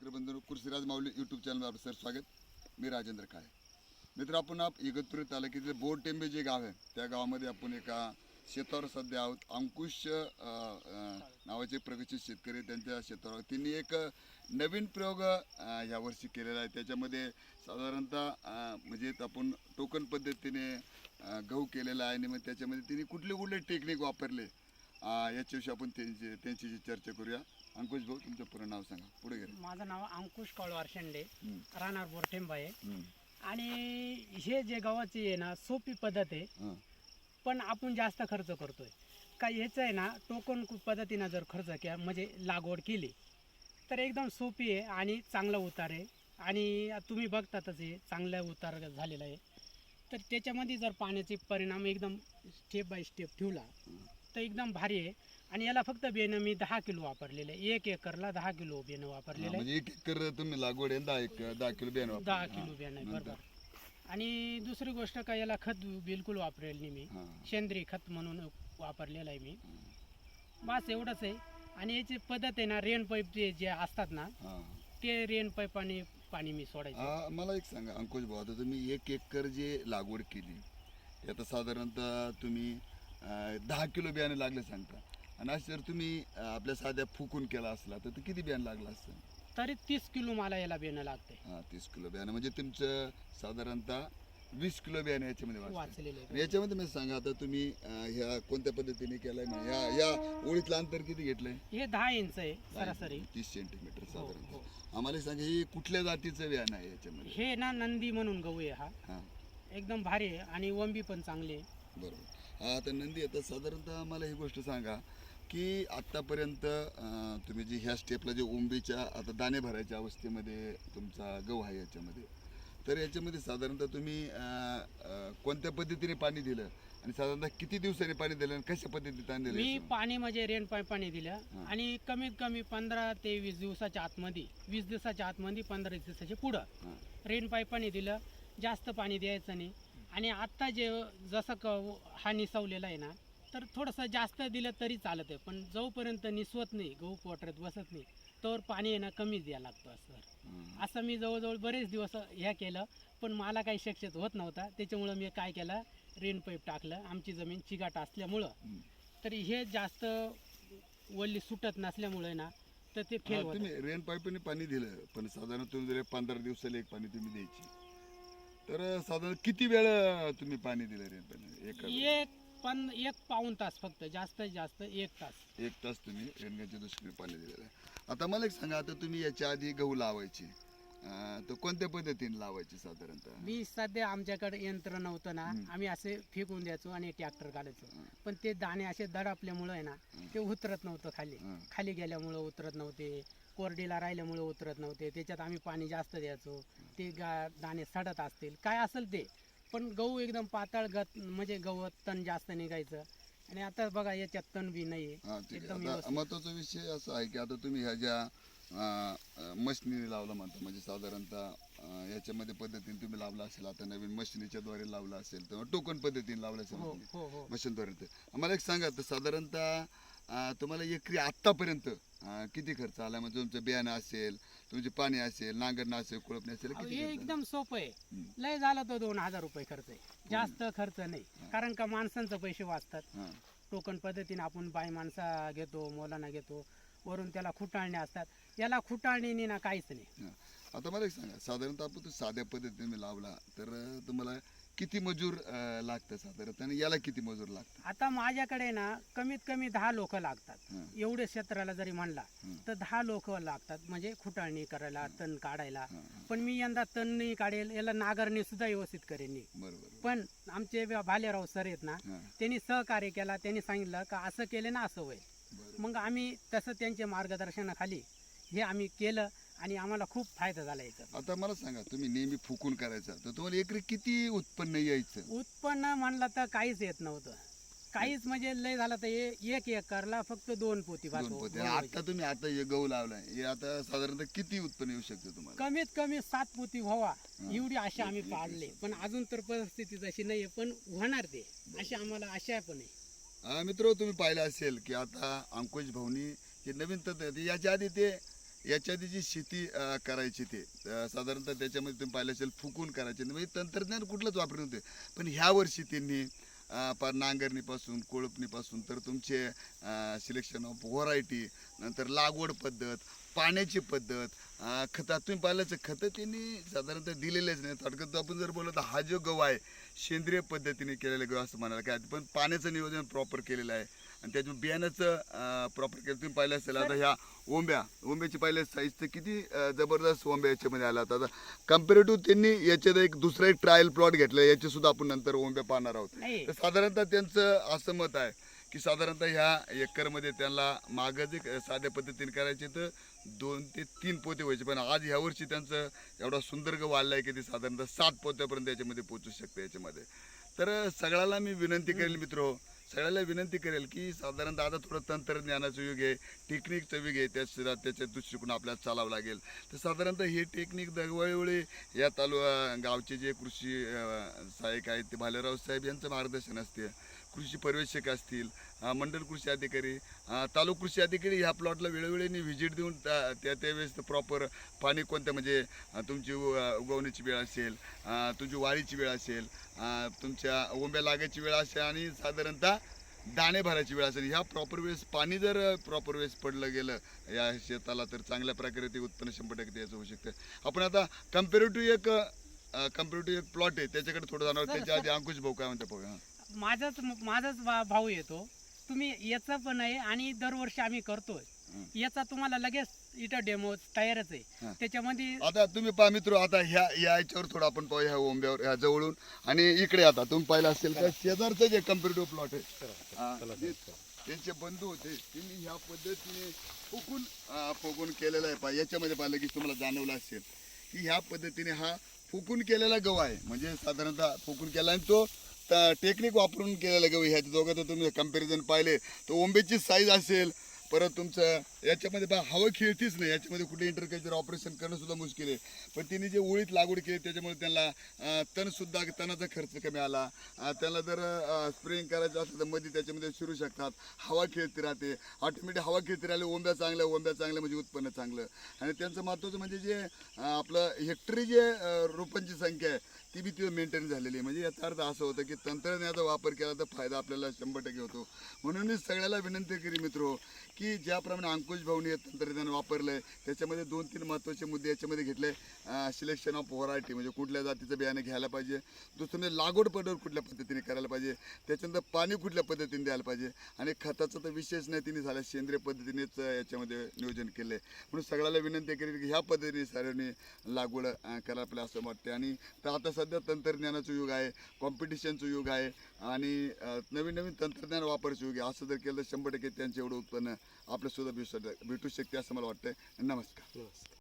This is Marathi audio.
शेतकरी बंधू कृषीराज माऊली यूट्यूब चॅनल आपलं सर स्वागत. मी राजेंद्र काळे. मित्र आपण आप इगतपुरी तालुक्यातील बोरटेंबे जे गाव आहे त्या गावामध्ये आपण एका शेतावर सध्या आहोत. अंकुश नावाचे प्रगतशील शेतकरी त्यांच्या शेतावर त्यांनी एक नवीन प्रयोग अ, ह्या वर्षी केलेला आहे. त्याच्यामध्ये साधारणतः म्हणजे आपण टोकन पद्धतीने गहू केलेला आहे. आणि मग त्याच्यामध्ये त्यांनी कुठले कुठले टेक्निक वापरले याच्याविषयी आपण त्यांची त्यांची चर्चा करूया. अंकुश भाऊ तुमचं पूर्ण नाव सांगा. पुढे गेले. माझं नाव अंकुश कळवार शेंडे. राहणार बोरठेंबा आहे आणि हे जे गव्हाची आहे ना सोपी पद्धत आहे. पण आपण जास्त खर्च करतोय. का याचं आहे ना टोकन कु- पद्धतीनं जर खर्च केला म्हणजे लागवड केली तर एकदम सोपी आहे आणि चांगला उतार आहे. आणि तुम्ही बघतातच हे चांगला उतार झालेला आहे. तर त्याच्यामध्ये जर पाण्याचे परिणाम एकदम स्टेप बाय स्टेप ठेवला तर एकदम भारी आहे. आणि याला फक्त बेणं मी दहा किलो वापरलेलं आहे. एक एकरला दहा किलो बेणं वापरलेलं आहे. म्हणजे एक एकर तुम्ही लागवड आहे दहा एक दहा किलो बियाणं वापरलं. दहा किलो बियाणं आहे? बरोबर. आणि दुसरी गोष्ट काय याला खत बिलकुल वापरेल नाही मी. हां. सेंद्रिय खत म्हणून वापरलेलं आहे मी. बस एवढंच आहे. आणि याची पद्धत आहे ना रेन पाईप जे जे असतात ना हां. ते रेन पाईपाने पाणी मी सोडायचं. आ, मला एक सांगा अंकुश भाऊ आता तुम्ही एक एकर जे लागवड केली ते आता साधारणतः तुम्ही दहा किलो बियाणे लागले सांगता. आणि असं जर तुम्ही आपल्या साध्या फुकून केला असला तर ते किती बियाणं लागलं असतं? तरी तीस किलो मला याला बेणं लागते हां तीस किलो बियाणं. म्हणजे तुमचं साधारणतः वीस किलो बियाणं याच्यामध्ये वाचलं वाचलेले आणि याच्यामध्ये मी सांगा आता तुम्ही अं, ह्या कोणत्या पद्धतीने केलाय? म्हणजे या या ओळीतलं अंतर किती घेतलंय? हे दहा इंच आहे सरासरी. तीस सेंटीमीटर हो, साधारण हो. आम्हाला सांगा ही कुठल्या जातीचं बियाणं आहे याच्यामध्ये? हे ना नंदी म्हणून गहू आहे हा. हां. एकदम भारी आहे आणि वंबी पण चांगली आहे. बरोबर आता नंदी आता साधारणतः मला ही गोष्ट सांगा की आत्तापर्यंत तुम्ही जी ह्या स्टेपला जे ओंबीच्या आता दाणे भरायच्या अवस्थेमध्ये तुमचा गहू आहे याच्यामध्ये तर याच्यामध्ये साधारणतः तुम्ही कोणत्या पद्धतीने पाणी दिलं आणि साधारणतः किती दिवसांनी पाणी दिलं आणि कशा पद्धतीने पाणी दिलं मी? पाणी म्हणजे रेन पाईपाने दिलं हां. आणि कमीत कमी पंधरा ते वीस दिवसाच्या आतमध्ये वीस दिवसाच्या आतमध्ये पंधरा दिवसाच्या पुढं. रेन पाईपाने दिलं जास्त पाणी द्यायचं नाही आणि आत्ता जे जसं क हा निसवलेला आहे ना तर थोडंसं जास्त दिलं तरी चालत आहे पण जोपर्यंत निसवत नाही गहू पोटऱ्यात बसत नाही तोवर पाणी ना कमीच द्यायला लागतं असं. हां. असं मी जवळजवळ बरेच दिवस ह्या केलं पण मला काही शक्यच होत नव्हता. त्याच्यामुळं मी काय केलं रेन पाईप टाकलं आमची जमीन चिगाट असल्यामुळं. तर हे जास्त वल्ली सुटत नसल्यामुळे ना तर ते फेल तुम्ही रेन पाईपने पाणी दिलं पण साधारण तुम्ही पंधरा दिवसाला एक पाणी तुम्ही द्यायची. तर साधारण किती वेळ तुम्ही पाणी दिलं पाणी एका पण एक पाऊन तास फक्त जास्तीत जास्त एक तास. एक तास तुम्ही रेणगाच्या दृष्टीने पाणी दिलेलं आहे. आता मला एक सांगा आता तुम्ही याच्या आधी गहू लावायचे अं, तर कोणत्या पद्धतीने लावायचे साधारणतः? मी सध्या आमच्याकडे यंत्र नव्हतं ना. आम्ही असे फेकून द्यायचो आणि ट्रॅक्टर काढायचो. पण ते दाणे असे दडपल्यामुळे आहे ना ते उतरत नव्हतं खाली. हं. खाली गेल्यामुळं उतरत नव्हते. कोरडीला राहिल्यामुळे उतरत नव्हते. त्याच्यात आम्ही पाणी जास्त द्यायचो. ते गा दाणे सडत असतील. काय असेल ते. पण गहू एकदम पातळ गत म्हणजे गवत तण जास्त निघायचं. आणि आता बघा याच्यात तण बी नाही. एकदम व्यवस्थित. महत्त्वाचा विषय असा आहे की आता तुम्ही ह्या ज्या मशिनी लावला म्हणता म्हणजे साधारणतः अं, याच्यामध्ये पद्धतीने तुम्ही लावला असेल आता नवीन मशिनीच्या द्वारे लावला असेल किंवा टोकन पद्धतीने लावला असेल हो. हो हो. मशीनद्वारे ते मला एक सांगा तर साधारणतः अं, तुम्हाला एकरी आत्तापर्यंत किती खर्च आला? म्हणजे तुमचं बियाणं असेल तुमचे पाणी असेल नांगरणं असेल कुळपणी असेल अहो, किती हे खर्च आला? एकदम सोपं आहे. लय झाला तो दोन हजार रुपये खर्च आहे. जास्त खर्च नाही. कारण का माणसांचं पैसे वाचतात. हां. टोकन पद्धतीने आपण बाय माणसा घेतो मोलाना घेतो वरून त्याला खुटाळणे असतात. याला खुटाळणी ना काहीच नाही. हां. आता मला एक सांगा साधारणतः आपण तो साध्या पद्धतीने लावला तर तुम्हाला किती मजूर अं, लागतं साधारणतः आणि याला किती मजूर लागतं? आता माझ्याकडे ना कमीत कमी दहा लोक लागतात. हं. एवढे क्षेत्राला जरी म्हणला हं. तर दहा लोक लागतात. म्हणजे खुटाळणी करायला तण काढायला. हां, हां. पण मी यंदा तण नाही काढेल याला नागरणी सुद्धा व्यवस्थित करेन मी. बरोबर पण आमचे बा- भालेराव सर आहेत ना हां. त्यांनी सहकार्य केला त्यांनी सांगितलं का असं केलं ना असं होईल. बरोबर मग आम्ही तसं त्यांच्या मार्गदर्शनाखाली हे आम्ही केलं. आणि आम्हाला खूप फायदा झाला याचा. आता मला सांगा तुम्ही नेहमी फुकून करायचा तर तुम्हाला एकरी किती उत्पन्न यायचं? उत्पन्न म्हणलं तर काहीच येत नव्हतं. काहीच म्हणजे लय झालं तर हे एक एकरला फक्त दोन पोती भात दोन पोते. व्हायची. आता तुम्ही आता हे गहू लावलाय. हे आता साधारणतः किती उत्पन्न येऊ शकतं तुम्हाला? कमीत कमी सात पोती व्हावा. एवढी आशा आम्ही पाळले. पण अजून तर परिस्थिती तशी नाहीये पण होणार ते. अशी आम्हाला आशा पण आहे. मित्र तुम्ही पाहिलं असेल की आता अंकुश भाऊनी हे नवीन तंत्र याच्या आधी ते याच्याआधी जी शेती करायची ते साधारणतः त्याच्यामध्ये तुम्ही पाहिलं असेल फुकून करायचे. म्हणजे तंत्रज्ञान कुठलंच वापरत नव्हते. पण ह्या वर्षी त्यांनी पार नांगरणीपासून कोळपणीपासून तर तुमचे सिलेक्शन ऑफ व्हरायटी नंतर लागवड पद्धत पाण्याची पद्धत खतात तुम्ही पाहिलंच आहे, खतं त्यांनी साधारणतः दिलेलेच नाही थोडक्यात आपण जर बोललो तर हा जो गहू आहे सेंद्रिय पद्धतीने केलेला गहू असं म्हणायला काय पण पाण्याचं नियोजन प्रॉपर केलेलं आहे. आणि त्याच्या बियाण्याचं प्रॉपर केलं. तुम्ही पाहिलं असेल आता ह्या ओंब्या ओंब्याची पाहिलं साईज तर किती जबरदस्त ओंब्या याच्यामध्ये आला होता आता कम्पेरेटिव्ह त्यांनी याच्यात एक दुसरा एक ट्रायल प्लॉट घेतला. याचे सुद्धा आपण नंतर ओंब्या पाहणार आहोत. तर साधारणतः त्यांचं असं मत आहे की साधारणतः ह्या एकरमध्ये त्यांना मागं जे साध्या पद्धतीने करायचे तर दोन ते तीन पोते व्हायचे. पण आज ह्या वर्षी त्यांचं एवढा सुंदर ग वाढला आहे की ते साधारणतः सात पोत्यापर्यंत याच्यामध्ये पोचू शकते याच्यामध्ये. तर सगळ्याला मी विनंती करेल मित्र सगळ्याला विनंती करेल की साधारणतः आता थोडं तंत्रज्ञानाचं युग आहे टेक्निकचं युग आहे त्या त्याच्या दृष्टिकोन आपल्याला चालावं लागेल. तर साधारणतः हे टेक्निक दरवेळी या तालुका गावचे जे कृषी सहायक सहाय्यक आहेत ते भालेराव साहेब यांचं मार्गदर्शन असते. कृषी पर्यवेक्षक असतील मंडल कृषी अधिकारी तालुक कृषी अधिकारी ह्या प्लॉटला वेळोवेळी व्हिजिट देऊन त्या त्या त्यावेळेस प्रॉपर पाणी कोणत्या म्हणजे तुमची उगवण्याची वेळ असेल तुमची वाढीची वेळ असेल तुमच्या ओंब्या लागायची वेळ असेल आणि साधारणतः दाणे भरायची वेळ असेल ह्या प्रॉपर वेळेस पाणी जर प्रॉपर वेळेस पडलं गेलं या शेताला तर चांगल्या प्रकारे ते उत्पन्न शंभर टक्के त्याचं होऊ शकतं. आपण आता कम्पेरेटिव्ह एक कम्पेरेटिव्ह एक प्लॉट आहे त्याच्याकडे थोडं जाणार त्याच्या आधी अंकुश भाऊ काय म्हणते पाहूया माझाच माझाच भाऊ येतो. तुम्ही याचा पण आहे आणि दरवर्षी आम्ही करतोय. याचा तुम्हाला लगेच इथं डेमो तयारच आहे. त्याच्यामध्ये आता तुम्ही पहा मित्र आता ह्या या याच्यावर थोडं आपण पाहूया ह्या ओंब्यावर ह्या जवळून. आणि इकडे आता तुम्ही पाहिलं असेल का शेजारचं जे कम्पेरेटिव्ह प्लॉट आहे. जे त्यांचे बंधू होते. त्यांनी ह्या पद्धतीने फुकून फुकून केलेलं आहे. पहा याच्यामध्ये पाहिलं की तुम्हाला जाणवलं असेल की ह्या पद्धतीने हा फुकून केलेला गहू आहे. म्हणजे साधारणतः फुकून केला आणि तो टेक्निक वापरून केलेला गहू हो ह्याच्या दोघं? तर तुम्ही कंपॅरिझन पाहिले. तर ओंबेची साईज असेल परत तुमचं याच्यामध्ये बा हवं खेळतीच नाही. याच्यामध्ये कुठे इंटरकल्चर ऑपरेशन करणं सुद्धा मुश्किल आहे. पण तिने जे ओळीत लागवड केली त्याच्यामुळे त्यांना तणसुद्धा तणाचा खर्च कमी आला. त्याला जर स्प्रेइंग करायचं असेल तर मध्ये त्याच्यामध्ये शिरू शकतात. हवा खेळती राहते. ऑटोमॅटिक हवा खेळती राहिले ओंब्या चांगल्या ओंब्या चांगल्या म्हणजे उत्पन्न चांगलं. आणि त्यांचं महत्त्वाचं म्हणजे जे आपलं हेक्टरी जे रोपांची संख्या आहे ती बी तिथं मेंटेन झालेली आहे. म्हणजे याचा अर्थ असं होतं की तंत्रज्ञानाचा वापर केला तर फायदा आपल्याला शंभर टक्के होतो. म्हणून मी सगळ्याला विनंती केली मित्रो की ज्याप्रमाणे अंकुश भाऊनी हे तंत्रज्ञान वापरलं आहे त्याच्यामध्ये दोन तीन महत्त्वाचे मुद्दे याच्यामध्ये घेतले. सिलेक्शन ऑफ व्हरायटी म्हणजे कुठल्या जातीचं बियाणं घ्यायला पाहिजे. दुसरं म्हणजे लागवड पडवर कुठल्या पद्धतीने करायला पाहिजे. त्याच्यानंतर पाणी कुठल्या पद्धतीने द्यायला पाहिजे. आणि खताचं तर विशेष नाही तिने झालं सेंद्रिय पद्धतीनेच याच्यामध्ये नियोजन केलं आहे म्हणून सगळ्याला विनंती केली की ह्या पद्धतीने सर्वांनी लागवड करायला आपल्याला असं वाटते आणि तर आता सध्या तंत्रज्ञानाचं युग आहे कॉम्पिटिशनचं युग आहे. आणि नवीन नवीन तंत्रज्ञान वापरायचं युग आहे. असं जर केलं तर शंभर टक्के त्यांचे एवढं उत्पन्न आपलं सुद्धा भेटू भेटू शकते असं मला वाटतं नमस्कार. नमस्कार.